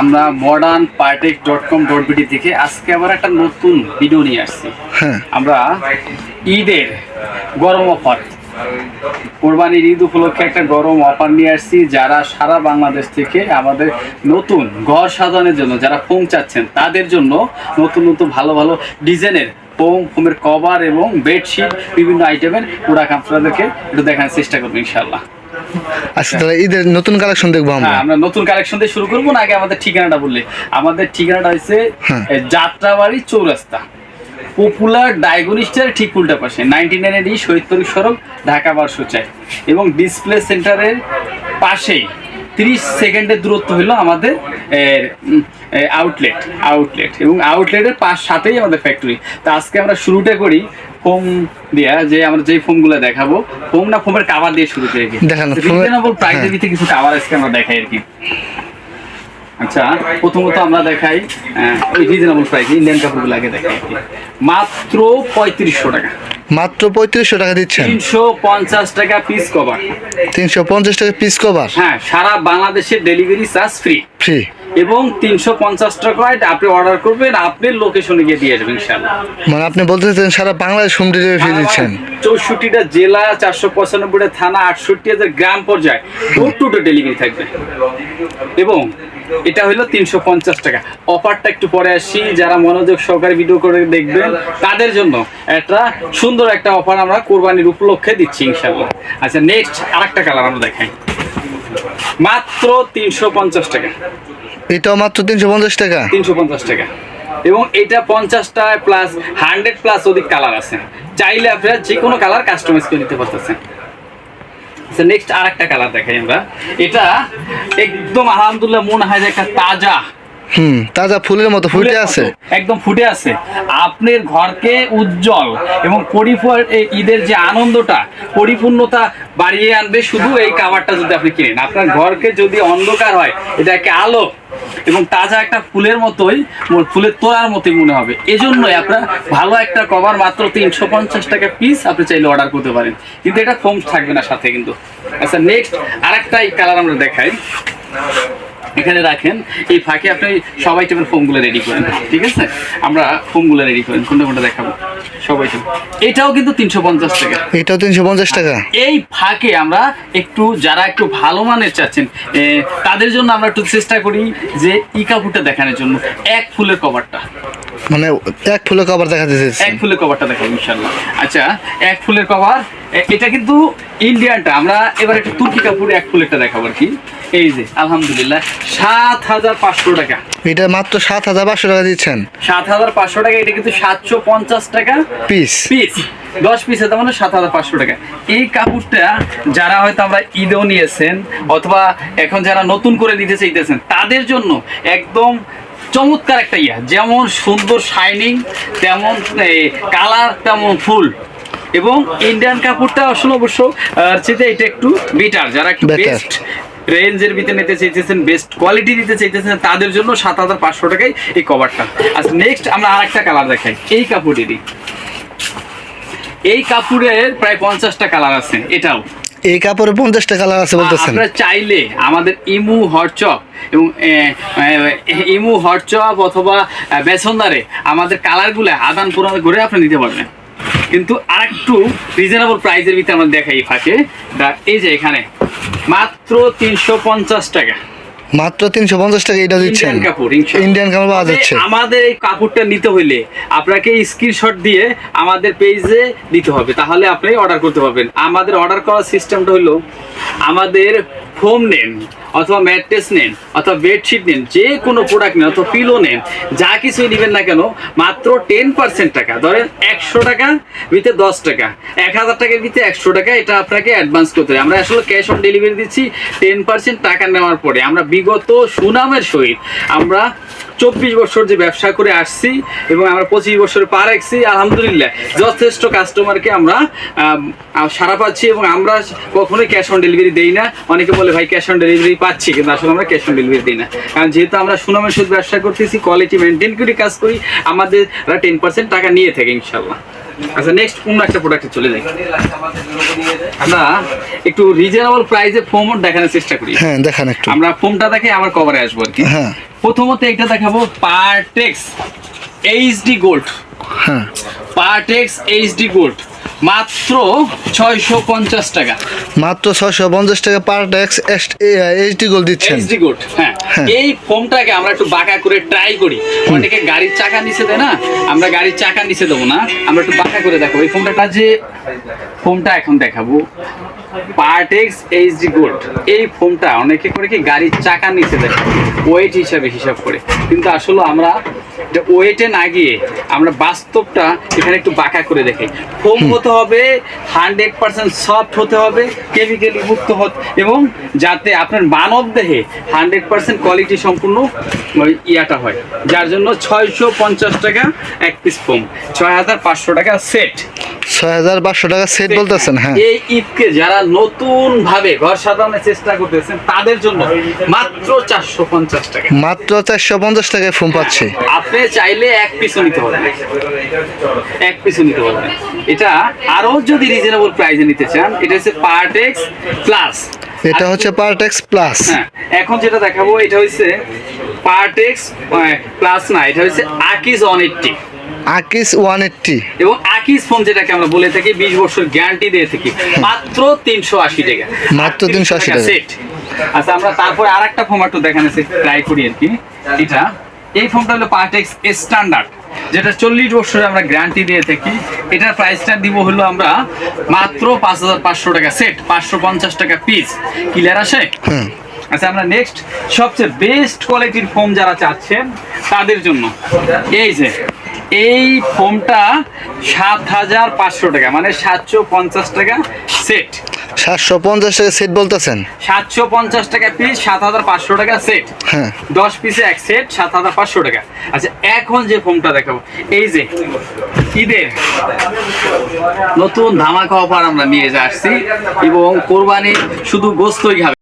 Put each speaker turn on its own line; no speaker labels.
আমরা modern partek dot com dot BD থেকে আজকে আবার একটা নতুন ভিডিও নিয়ে আসছি।
হ্যাঁ।
আমরা ঈদের গরম অফার। কোরবানির ঈদ উপলক্ষে একটা গরম অফার নিয়ে আসছি যারা সারা বাংলাদেশ থেকে আমাদের নতুন ঘর সাজানোর জন্য যারা ফোম চাচ্ছেন তাদের জন্য নতুন নতুন ভালো ভালো ডিজাইনের ফোম ফোমের কভার এবং বেডশিট বিভিন্ন আইটেমের প্রোডাক্ট আপনাদেরকে একটু দেখানোর চেষ্টা করব ইনশাল্লাহ
আচ্ছা তাহলে ঈদের নতুন কালেকশন দেখব আমরা।
হ্যাঁ আমরা নতুন কালেকশন দিয়ে শুরু করব না আগে আমাদের ঠিকানাটা বললে। আমাদের ঠিকানাটা হচ্ছে
হ্যাঁ।
যাত্রাবাড়ি চৌরাস্তা। পপুলার ডায়াগনিস্টের ঠিক উল্টা পাশে নাইনটি নাইন এডি শহীদতরী সড়ক ঢাকা বারশো চাই এবং ডিসপ্লে সেন্টারের পাশেই তিরিশ সেকেন্ডের দূরত্ব হলো আমাদের আউটলেট আউটলেট এবং আউটলেটের পাশ সাথেই আমাদের ফ্যাক্টরি তো আজকে আমরা শুরুটা করি ফোম দিয়া যে আমরা যেই ফোমগুলো দেখাবো ফোম না ফোমের কাভার দিয়ে শুরু করে রিজনেবল প্রাইসের। ভিতরে কিছু কাভার আজকে আমরা দেখাই আর কি আচ্ছা প্রথমত আমরা দেখাই ওই রিজনেবল প্রাইস ইন্ডিয়ান কাপড়গুলো আগে দেখাই মাত্র পঁয়ত্রিশশো টাকা।
মাত্র পঁয়ত্রিশশো টাকা দিচ্ছেন?
তিনশো পঞ্চাশ টাকা পিস কভার
তিনশো পঞ্চাশ টাকা পিস কভার
হ্যাঁ সারা বাংলাদেশের ডেলিভারি চার্জ ফ্রি
ফ্রি
এবং তিনশো পঞ্চাশ টাকায় আপনি অর্ডার করবেন আপনি লোকেশনে গিয়ে দিয়ে যাবেন ইনশাল্লাহ
মানে আপনি বলতে চাচ্ছেন সারা বাংলাদেশ হোম ডেলিভারি ফ্রি দিচ্ছেন।
চৌষট্টিটা জেলা চারশো পঁচানব্বইটা থানা আটষট্টি হাজার গ্রাম পর্যায়ে ডোর টু ডোর ডেলিভারি থাকবে। এবং এটা হলো তিনশো পঞ্চাশ টাকা। অফারটা একটু পরে আসি যারা মনোযোগ সহকারে ভিডিও করে দেখবেন তাদের জন্য একটা সুন্দর একটা অফার আমরা কোরবানির উপলক্ষে দিচ্ছি ইনশাল্লাহ আচ্ছা নেক্সট আরেকটা কালার আমরা দেখাই। মাত্র তিনশো পঞ্চাশ টাকা।
এটাও মাত্র তিনশো পঞ্চাশ টাকা?
তিনশো পঞ্চাশ টাকা। এবং এটা পঞ্চাশটা প্লাস হান্ড্রেড প্লাস অধিক কালার আছে। চাইলে আপনারা যে কোনো কালার কাস্টমাইজ করে নিতে পারতেছেন। আচ্ছা নেক্সট আর একটা কালার দেখাই আমরা। এটা একদম আলহামদুলিল্লাহ মনে হয় যে একটা তাজা।
হুম তাজা ফুলের মতো ফুটে আছে।
একদম ফুটে আছে। আপনার ঘরকে উজ্জ্বল এবং পরিপূর্ণ এই ঈদের যে আনন্দটা পরিপূর্ণতা বাড়িয়ে আনবে শুধু এই কাভারটা যদি আপনি কিনেন। আপনার ঘরকে যদি অন্ধকার হয় এটাকে আলো এবং তাজা একটা ফুলের মতোই ফুলের তোলার মতোই মনে হবে। এজন্যই আপনার ভালো একটা কভার মাত্র তিনশো পঞ্চাশ টাকা পিস আপনি চাইলে অর্ডার করতে পারেন। কিন্তু এটা ফোম থাকবে না সাথে কিন্তু। আচ্ছা নেক্সট আরেকটা এই কালার আমরা দেখাই। এখানে রাখেন এই ফাঁকে আপনি সবাই টেবিল ফোমগুলো রেডি করেন ঠিক আছে? আমরা ফোমগুলো রেডি করেন কোনটা কোনটা দেখাবো? সবাই এটাও কিন্তু তিনশো পঞ্চাশ টাকা।
এটাও তিনশো পঞ্চাশ টাকা?
এই ফাঁকে আমরা একটু যারা একটু ভালো মানের চাচ্ছেন তাদের জন্য আমরা একটু চেষ্টা করি যে ই কাপড়টা দেখানোর জন্য এক ফুলের কভারটা।
মানে এক ফুলের কভার দেখা দিতেছে
এক ফুলের কভারটা দেখাবো ইনশাল্লাহ আচ্ছা এক ফুলের কভার এটা কিন্তু ইন্ডিয়ানটা আমরা এবার একটু তুর্কি কাপড় এক ফুলেরটা দেখাবো আর কি। এই যে আলহামদুলিল্লাহ সাত হাজার পাঁচশো টাকা।
এটা মাত্র সাত হাজার পাঁচশো টাকা দিচ্ছেন।
সাত হাজার পাঁচশো টাকা এটা কিন্তু সাতশো পঞ্চাশ টাকা
পিস
পিস দশ পিস হতে মানে সাত হাজার পাঁচশো টাকা। এই কাপড়টা যারা হয়তো আমরা ঈদেও নিয়েছেন অথবা এখন যারা নতুন করে নিতে চাইতেছেন তাদের জন্য একদম চমৎকার একটা ইয়া। যেমন সুন্দর শাইনিং তেমন কালার তেমন ফুল। এবং ইন্ডিয়ান কাপড়টা আসলে অবশ্য এটা একটু বেটার যারা একটু. বেস্ট রেঞ্জের ভিতরে নিতে চাইতেছেন বেস্ট কোয়ালিটি দিতে চাইতেছেন তাদের জন্য সাত হাজার পাঁচশো টাকায় এই কভারটা আচ্ছা নেক্সট আমরা আরেকটা কালার দেখাই এই কাপড়েরই। এই কাপড়ের প্রায় পঞ্চাশটা কালার আছে এটাও।
এই কাপড়ে পঞ্চাশটা কালার আছে বলতেছেন।
আপনারা চাইলে আমাদের ইমু হরচপ এবং ইমু হরচপ অথবা বেসনদারে আমাদের কালারগুলো আদান প্রদান করে আপনি নিতে পারবেন। কিন্তু আরেকটু রিজনেবল প্রাইসের ভিতরে আমরা দেখাই ফাঁকে। এই যে এখানে। মাত্র তিনশো পঞ্চাশ টাকা।
মাত্র তিনশো পঞ্চাশ টাকা এটা দিচ্ছেন?
ইন্ডিয়ান কাপড়।
পাওয়া যাচ্ছে।
আমাদের এই কাপড়টা নিতে হইলে আপনাকে স্ক্রিনশট দিয়ে আমাদের পেজে দিতে হবে। তাহলে আপনি অর্ডার করতে পারবেন। আমাদের অর্ডার করার সিস্টেমটা হলো আমাদের ফোম নেন, অথবা ম্যাট্রেস নেন, অথবা বেডশিট নেন, যে কোনো প্রোডাক্ট নেন, অথবা পিলো নেন, যা কিছুই নেবেন না কেন, মাত্র টেন পার্সেন্ট টাকা। ধরেন একশো টাকা ভিতরে দশ টাকা। এক হাজার টাকার ভিতরে একশো টাকা, এটা আপনাকে অ্যাডভান্স করতে হবে। আমরা আসলে ক্যাশ অন ডেলিভারি দিচ্ছি টেন পার্সেন্ট টাকা নেওয়ার পরে। আমরা বিগত সুনামের সহিত আমরা চব্বিশ বছর যে ব্যবসা করে আসছি এবং আমরা পঁচিশ বছর পার রাখছি আলহামদুলিল্লাহ। যথেষ্ট কাস্টমারকে আমরা আম, সারা পাচ্ছি এবং আমরা কখনোই ক্যাশ অন ডেলিভারি দেই না। অনেকে বলে ভাই ক্যাশ অন ডেলিভারি পাচ্ছি কিন্তু আসলে আমরা ক্যাশ অন ডেলিভারি দিই না। কারণ যেহেতু আমরা সুনামের সুদ ব্যবসা করতেছি কোয়ালিটি মেনটেন করে কাজ করি আমাদের টেন পার্সেন্ট টাকা নিয়ে থাকে ইনশাল্লাহ আচ্ছা নেক্সট অন্য একটা প্রোডাক্টে চলে যাই। আমরা একটু রিজনেবল প্রাইসে ফোম দেখানোর চেষ্টা করি।
হ্যাঁ দেখান একটু।
আমরা ফোমটা দেখে আবার কভারে আসব আর কি।
হ্যাঁ।
প্রথমত এটা দেখাবো পার্টেক্স এইচডি গোল্ড
হ্যাঁ।
পার্টেক্স এইচডি গোল্ড মাত্র ছয়শো পঞ্চাশ টাকা।
মাত্র ছয়শো পঞ্চাশ টাকা পার ট্যাক্স এইচডি গোল দিচ্ছেন।
এইচডি গোল্ড হ্যাঁ।
হ্যাঁ।
এই ফোমটাকে আমরা একটু বাঁকা করে ট্রাই করি। অনেকে গাড়ির চাকা নিচে দেয় না আমরা গাড়ির চাকা নিচে দেবো না আমরা একটু বাঁকা করে দেখো। এই ফোমটা যে ফোমটা এখন দেখাবো পার্টেক্স এইচডি গোল্ড এই ফোমটা অনেকে করে কি গাড়ির চাকা নিচে দেয় ওয়েট হিসাবে হিসাব করে। কিন্তু আসলে আমরা ওয়েটে না গিয়ে আমরা বাস্তবটা এখানে একটু বাঁকা করে দেখি। ফোম হতে হবে হান্ড্রেড পার্সেন্ট সফট হতে হবে কেমিক্যালি মুক্ত হতে, এবং যাতে আপনার মানব দেহে হান্ড্রেড পার্সেন্ট কোয়ালিটি সম্পূর্ণ ইয়াটা হয়। যার জন্য ছয়শো পঞ্চাশ টাকা এক পিস ফোম ছয় হাজার পাঁচশো টাকা সেট
ছয় হাজার পাঁচশো টাকা সেট বলতেছেন হ্যাঁ।
এই ঈদকে যারা নতুন ভাবে ঘর সাজানোর চেষ্টা করতেছেন তাদের জন্য মাত্র চারশো পঞ্চাশ টাকা।
মাত্র চারশো পঞ্চাশ টাকায় ফোন পাচ্ছি।
আপনি চাইলে এক পিসও নিতে পারবেন। এক পিসও নিতে পারবেন। এটা আরও যদি রিজনেবল প্রাইসে নিতে চান এটা হচ্ছে পার্টেক্স প্লাস
এটা হচ্ছে পার ট্যাক্স প্লাস
এখন যেটা দেখাবো এটা হচ্ছে পার্টেক্স প্লাস না এটা হচ্ছে আকিস অন এইটটি
আকিস ওয়ান এইট্টি।
এবং আকিস ফোন যেটাকে আমরা বলে থাকি বিশ বছর গ্যারান্টি দিয়ে থাকি। মাত্র তিনশো আশি টাকা।
মাত্র 380 টাকা।
সেট আচ্ছা আমরা তারপরে আর একটা ফোম একটু দেখানো ট্রাই করি আর কি? এটা। এই ফোনটা হলো পার্টেক্স স্ট্যান্ডার্ড যেটা চল্লিশ বছরে আমরা গ্যারান্টি দিয়ে থাকি। এটার প্রাইসটা দিব হলো আমরা মাত্র পাঁচ হাজার পাঁচশো টাকা সেট পাঁচশো পঞ্চাশ টাকা পিস ক্লিয়ার আসে আচ্ছা আমরা নেক্সট সবচেয়ে বেস্ট কোয়ালিটির ফোম যারা চাচ্ছেন তাদের জন্য। এই যে এই ফোমটা সাত হাজার পাঁচশো টাকা মানে সাতশো পঞ্চাশ টাকা সেট
সাতশো পঞ্চাশ টাকা সেট বলতেছেন?
সাতশো পঞ্চাশ টাকা পিস সাত হাজার পাঁচশো টাকা সেট
হ্যাঁ।
দশ পিসে এক সেট সাত হাজার পাঁচশো টাকা। আচ্ছা এখন যে ফোমটা দেখাবো এই যে ঈদের নতুন ধামাকা অফার আমরা নিয়ে আসছি এবং কোরবানি শুধু গোস্তই খাবে।